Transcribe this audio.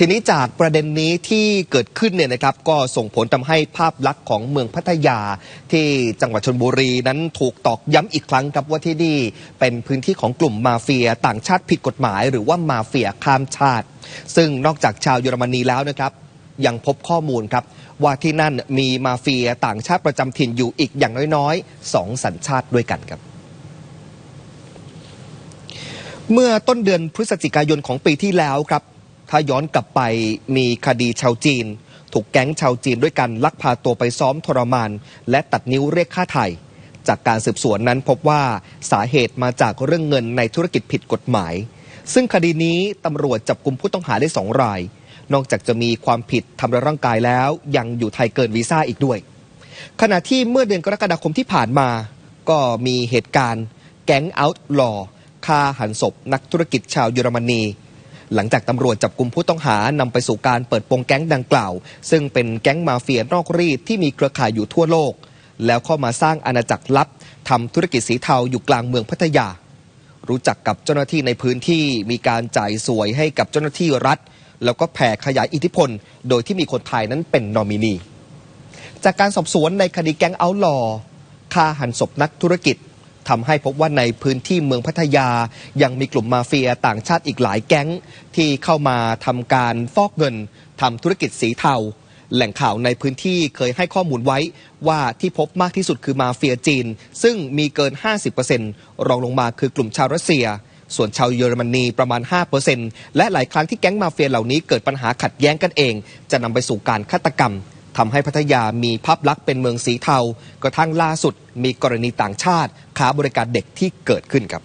ทีนี้จากประเด็นนี้ที่เกิดขึ้นเนี่ยนะครับก็ส่งผลทำให้ภาพลักษณ์ของเมืองพัทยา ที่จังหวัดชนบุรีนั้นถูกตอกย้ำอีกครั้งครับว่าที่นี่เป็นพื้นที่ของกลุ่มมาเฟีย ต่างชาติผิดกฎหมาย หรือว่ามาเฟียข้ามชาติ ซึ่งนอกจากชาวเยอรมนีแล้วนะครับ ยังพบข้อมูลครับ ว่าที่นั่นมีมาเฟียต่างชาติประจำถิ่นอยู่อีกอย่างน้อยๆสองสัญชาติด้วยกันครับเมื่อต้นเดือนพฤศจิกายนของปีที่แล้วครับ ถ้าย้อนกลับไปมีคดีชาวจีน ถูกแก๊งชาวจีนด้วยกันลักพาตัวไปซ้อมทรมาน และตัดนิ้วเรียกค่าไถ่จากการสืบสวนนั้นพบว่าสาเหตุมาจากเรื่องเงินในธุรกิจผิดกฎหมาย ซึ่งคดีนี้ตำรวจจับกลุ่มผู้ต้องหาได้สองราย นอกจากจะมีความผิดทำร้ายร่างกายแล้ว ยังอยู่ไทยเกินวีซ่าอีกด้วย ขณะที่เมื่อเดือนกรกฎาคมที่ผ่านมา ก็มีเหตุการณ์ แก๊งเอาท์ลอฆ่าหันศพนักธุรกิจชาวเยอรมนี หลังจากตำรวจจับกลุ่มผู้ต้องหานำไปสู่การเปิดโปงแก๊งดังกล่าว ซึ่งเป็นแก๊งมาเฟียนอกรีดที่มีเครือข่ายอยู่ทั่วโลก แล้วเข้ามาสร้างอาณาจักรลับทำธุรกิจสีเทาอยู่กลางเมืองพัทยา รู้จักกับเจ้าหน้าที่ในพื้นที่มีการจ่ายสวยให้กับเจ้าหน้าที่รัฐ แล้วก็แผ่ขยายอิทธิพล โดยที่มีคนไทยนั้นเป็นนอมินี จากการสอบสวนในคดีแก๊งเอาท์ลอฆ่าหันศพนักธุรกิจ ทำให้พบว่าในพื้นที่เมืองพัทยา ยังมีกลุ่มมาเฟียต่างชาติอีกหลายแก๊ง ที่เข้ามาทำการฟอกเงินทำธุรกิจสีเทาแหล่งข่าวในพื้นที่เคยให้ข้อมูลไว้ว่าที่พบมากที่สุดคือมาเฟียจีน ซึ่งมีเกิน 50%รองลงมาคือกลุ่มชาวรัสเซีย ส่วนชาวเยอรมนีประมาณ 5%และหลายครั้งที่แก๊งมาเฟียเหล่านี้เกิดปัญหาขัดแย้งกันเอง จะนำไปสู่การฆาตกรรม ทำให้พัทยามีภาพลักษณ์เป็นเมืองสีเทากระทั่งล่าสุดมีกรณีต่างชาติค้าบริการเด็กที่เกิดขึ้นครับ